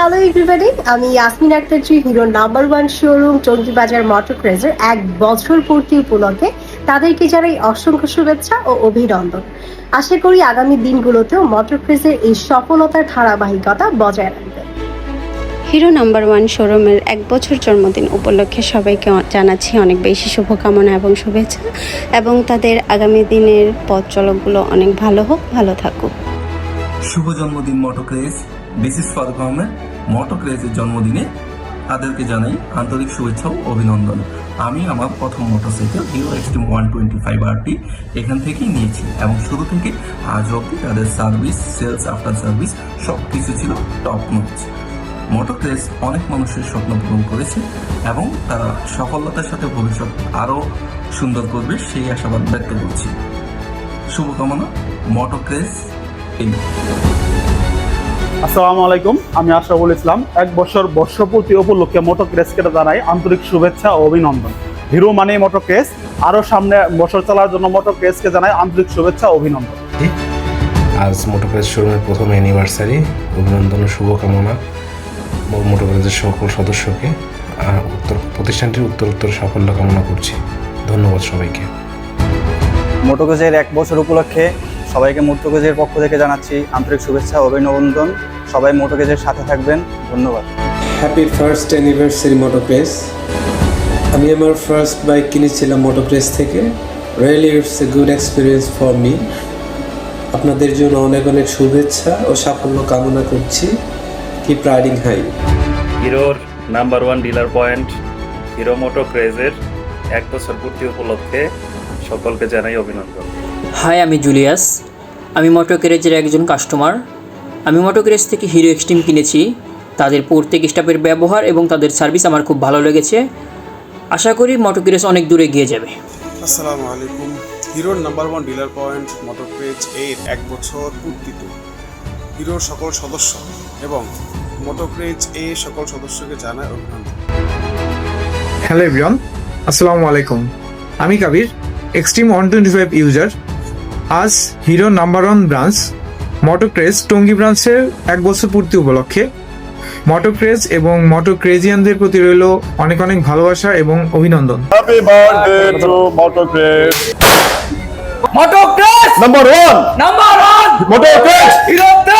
Hello everybody আমি ইয়াসমিন আক্তার জি হিরোর number one showroom Tongibazar Motor ক্রেজের এক বছর পূর্তি উপলক্ষে তাদেরকে জানাই অসংখ্য শুভেচ্ছা ও অভিনন্দন। আশা করি আগামী দিনগুলোতেও মোটর ক্রেজের এই সফলতার ধারাবাহিকতা বজায় রাখবে। হিরো নাম্বার ওয়ান শোরুমের এক বছর জন্মদিন উপলক্ষে সবাইকে জানাচ্ছি অনেক বেশি শুভকামনা এবং শুভেচ্ছা এবং তাদের আগামী দিনের পথ চলকগুলো অনেক ভালো হোক ভালো থাকুক। শুভ জন্মদিন মোটোক্রেজ বিসিস ফারুক আহমেদ মোটোক্রেজের জন্মদিনে তাদেরকে জানাই আন্তরিক শুভেচ্ছা ও অভিনন্দন। আমি আমার প্রথম motorcycle Hero Xtreme one twenty five R T এখান থেকেই নিয়েছি এবং শুরু থেকে আজ অবধি তাদের সার্ভিস সেলস আফটার সার্ভিস সব কিছু ছিল টপ নোচ মোটোক্রেজ অনেক মানুষের স্বপ্ন পূরণ করেছে এবং তারা সফলতার সাথে ভবিষ্যৎ আরও সুন্দর করবে সেই আশাবাদ ব্যক্ত করছি। শুভকামনা মোটোক্রেজ এই আসসালামু আলাইকুম আমি আশরাফুল ইসলাম। এক বছর বর্ষপূর্তি উপলক্ষে মোটর ক্রেসকে জানাই আন্তরিক শুভেচ্ছা ও অভিনন্দন। হিরো মানে মোটর ক্রেস আরও সামনে বছর চলার জন্য মোটর ক্রেসকে জানাই আন্তরিক শুভেচ্ছা ও অভিনন্দন। আজ মোটোপ্রেস শোরুমের প্রথম অ্যানিভার্সারি অভিনন্দন ও শুভকামনা মোটোপ্রেসের সকল সদস্যকে। আর উত্তর প্রতিষ্ঠানটির উত্তর উত্তর সাফল্য কামনা করছি। ধন্যবাদ সবাইকে। মোটোগোজের এক বছর উপলক্ষে সবাইকে মোটোগোজের পক্ষ থেকে জানাচ্ছি আন্তরিক শুভেচ্ছা ও অভিনন্দন। সবাই মোটোগোজের সাথে থাকবেন। ধন্যবাদ। হ্যাপি ফার্স্ট অ্যানিভার্সারি মোটোপ্রেস আমি আমার ফার্স্ট বাইক কিনেছিলাম মোটোপ্রেস থেকে। Really it's a good experience for me আপনাদের জন্য অনেক অনেক শুভেচ্ছা ও সাফল্য কামনা করছি। কিপ রাইডিং হাই হিরোর number one dealer point Hero moto ক্রেজের এক বছর পূর্তি উপলক্ষে সকলকে জানাই অভিনন্দন। হাই আমি জুলিয়াস। আমি মোটোক্রেজের একজন কাস্টমার। আমি মোটোক্রেজ থেকে হিরো এক্সট্রিম কিনেছি। তাদের প্রত্যেক স্টাফের ব্যবহার এবং তাদের সার্ভিস আমার খুব ভালো লেগেছে। আশা করি মোটোক্রেজ অনেক দূরে এগিয়ে যাবে। আসসালামু আলাইকুম। হিরোর number one dealer point Motorcraze এর এক বছর পূর্তিতে হিরোর সকল সদস্য এবং মোটরক্রেজ এ সকল সদস্যকে জানায় অভিনন্দন। হ্যালো এভরিওয়ান আসসালামু আলাইকুম। আমি Kabir Xtreme one twenty five user. আজ Hero number one branch Motocraze Tongi ব্রাঞ্চের এক বছর পূর্তি উপলক্ষে। মটোক্রেজ এবং মটোক্রেজিয়ানদের প্রতি রইল অনেক অনেক ভালোবাসা এবং অভিনন্দন। Happy birthday to Motor Craze number one number one Motocraze! Bangladesh